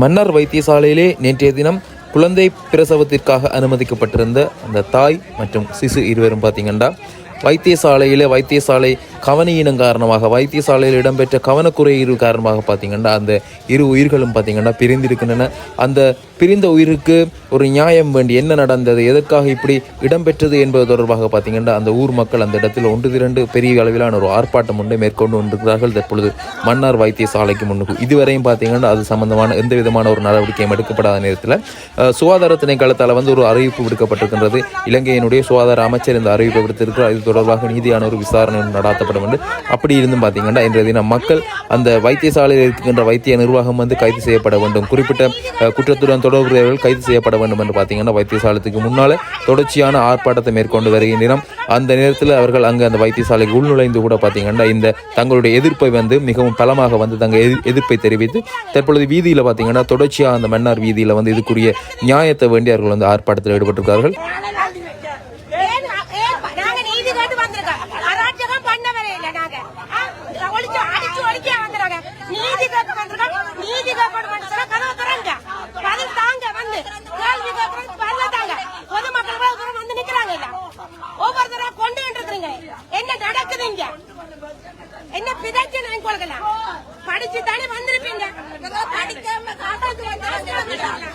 மன்னர் வைத்தியசாலையிலே நேற்றைய தினம் குழந்தை பிரசவத்திற்காக அனுமதிக்கப்பட்டிருந்த அந்த தாய் மற்றும் சிசு இருவரும் பார்த்தீங்கன்னா வைத்தியசாலையில் வைத்தியசாலை கவனியினம் காரணமாக வைத்தியசாலையில் இடம்பெற்ற கவனக்குறையீடு காரணமாக பார்த்தீங்கன்னா அந்த இரு உயிர்களும் பார்த்தீங்கன்னா பிரிந்திருக்கின்றன. அந்த பிரிந்த உயிருக்கு ஒரு நியாயம் வேண்டி என்ன நடந்தது எதற்காக இப்படி இடம்பெற்றது என்பது தொடர்பாக பார்த்தீங்கன்னா அந்த ஊர் மக்கள் அந்த இடத்தில் ஒன்று திரண்டு பெரிய அளவிலான ஒரு ஆர்ப்பாட்டம் ஒன்றை மேற்கொண்டு வந்திருக்கிறார்கள் தற்பொழுது மன்னார் வைத்தியசாலைக்கு முன்னுக்கு. இதுவரையும் பார்த்தீங்கன்னா அது சம்பந்தமான எந்த விதமான ஒரு நடவடிக்கையும் எடுக்கப்படாத நேரத்தில் சுகாதார திணைக்களத்தால் வந்து ஒரு அறிவிப்பு விடுக்கப்பட்டிருக்கின்றது. இலங்கையினுடைய சுகாதார அமைச்சர் இந்த அறிவிப்பை விடுத்திருக்கிறார். இது தொடர்பாக நீதியான ஒரு விசாரணை நடாத்தப்படும் என்று அப்படி இருந்தும் பார்த்தீங்கன்னா இன்றைய தினம் மக்கள் அந்த வைத்தியசாலையில் இருக்கின்ற வைத்திய நிர்வாகம் வந்து கைது செய்யப்பட வேண்டும். குறிப்பிட்ட குற்றத்துடன் தொடர்புடையவர்கள் கைது செய்யப்பட வேண்டும் என்று பார்த்தீங்கன்னா வைத்தியசாலத்துக்கு முன்னால் தொடர்ச்சியான ஆர்ப்பாட்டத்தை மேற்கொண்டு வருகின்றனர் அந்த நேரத்தில் அவர்கள் அங்கு அந்த வைத்தியசாலைக்கு உள்நுழைந்து கூட பார்த்தீங்கன்னா இந்த தங்களுடைய எதிர்ப்பை வந்து மிகவும் பலமாக வந்து தங்கள் எதிர் எதிர்ப்பை தெரிவித்து தற்பொழுது வீதியில் பார்த்தீங்கன்னா தொடர்ச்சியாக அந்த மன்னார் வீதியில் வந்து இதுக்குரிய நியாயத்தை வேண்டி அவர்கள் வந்து ஆர்ப்பாட்டத்தில் ஈடுபட்டிருக்கார்கள். பாருங்க என்ன நடக்குது இங்க என்ன பிதைக்கு நான் கொடுக்கலாம் படிச்சு தானே வந்திருப்பீங்க. படிக்காம காப்பாத்து சொல்லுங்க.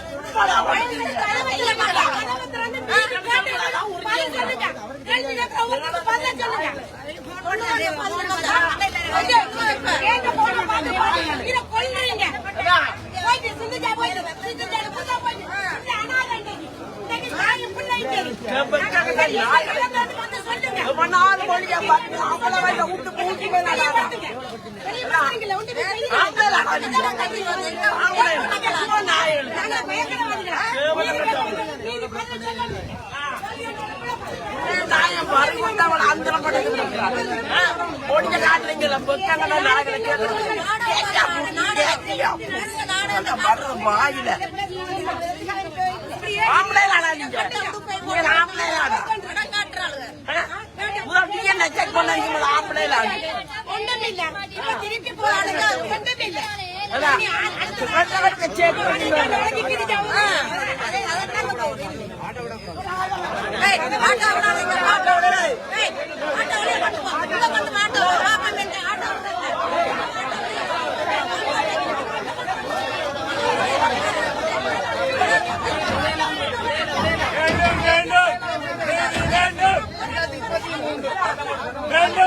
ஒடிஞ்ச காட்டுல இங்க பொக்கங்கடா நாகல கேட்கறது வாயில ஆம்பளை ஆடா நீங்க ஆம்பளை ஆடா കൊള്ളയിലാണ് ഒന്നുമില്ല ഇപ്പൊ തിരിച്ചു പോകാനുള്ള നിർബന്ധമില്ല வேண்டும்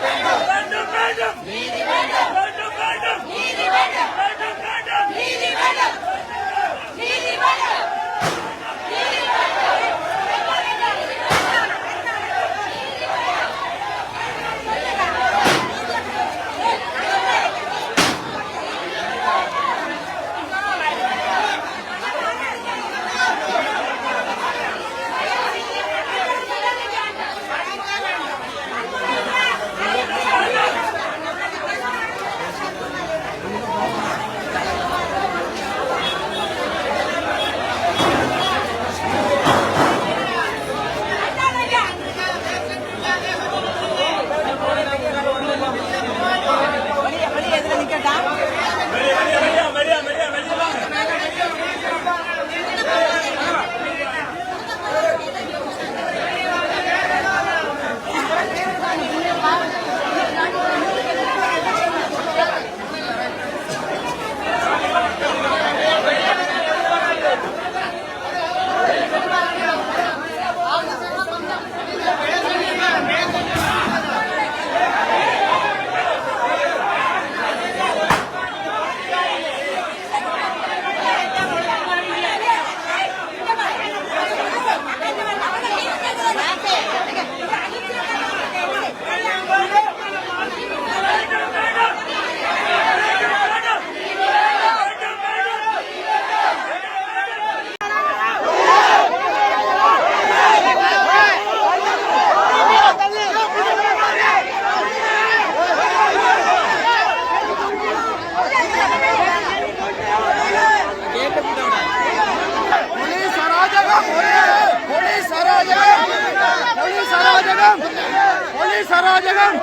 வேண்டும் வேண்டும் சரோஜகம்.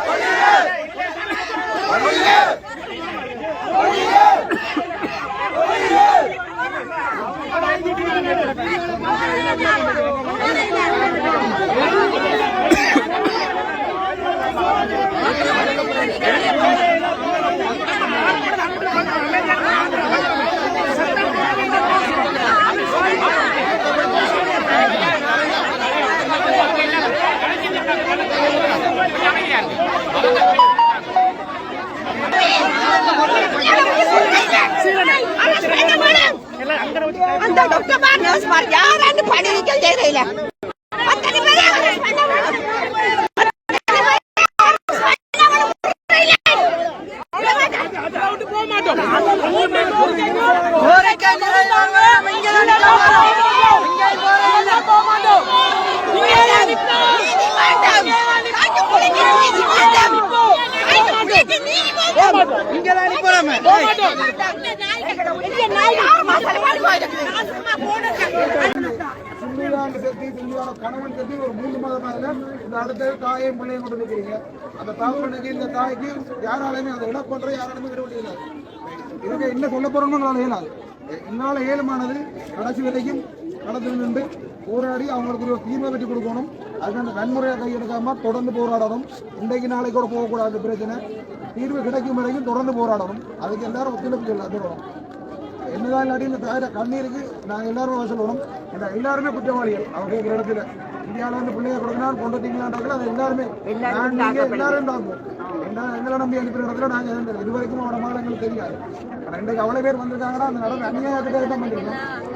நீக்கம் செய்யறதில்ல அத்தனை பேரை arrest பண்ண சிம்மிலாண்டு சேர்த்து சிம்மிலான கணவன் சேர்த்து ஒரு மூன்று மாதமாக இந்த அடுத்த தாயையும் பிள்ளையும் கொண்டு நிற்கிறீங்க அந்த தாப்பனுக்கு இந்த தாய்க்கு யாராலையுமே அந்த இழப்பொன்றை யாராலுமே விட இதுக்கு என்ன சொல்ல போறோம்னு உங்களால இயலாது. என்னால ஏழுமானது கடைசி வரைக்கும் களத்தில் நின்று போராடி அவங்களுக்கு ஒரு தீர்வை வெட்டி கொடுக்கணும். அதுக்கு அந்த வன்முறையை கையெடுக்காம தொடர்ந்து போராடணும். இன்றைக்கு நாளைக்கு கூட போகக்கூடாது பிரச்சனை. தீர்வு கிடைக்கும் வரைக்கும் தொடர்ந்து போராடணும். அதுக்கு எல்லாரும் ஒத்துழைப்பு சொல்லணும் என்னதான் இல்லாட்டி இந்த தாயிர கண்ணீருக்கு நாங்கள் எல்லாரும் சொல்லணும் ஏன்னா எல்லாருமே குற்றவாளிகள். அவங்க இடத்துல இந்தியாவில் வந்து பிள்ளைய கொடுக்கணும் கொண்டுட்டீங்களான்றாங்க அது எல்லாருமே. நான் நீங்க எல்லாரும் தாக்குவோம் எங்களை நம்பி இடத்துல நாங்கள் இது வரைக்கும் அவட மகள் எங்களுக்கு தெரியாது. ஆனால் இன்றைக்கு அவ்வளோ பேர் வந்திருக்காங்கன்னா அந்த நடந்த அநியாயத்துக்காக தான் பண்ணிருக்கோம்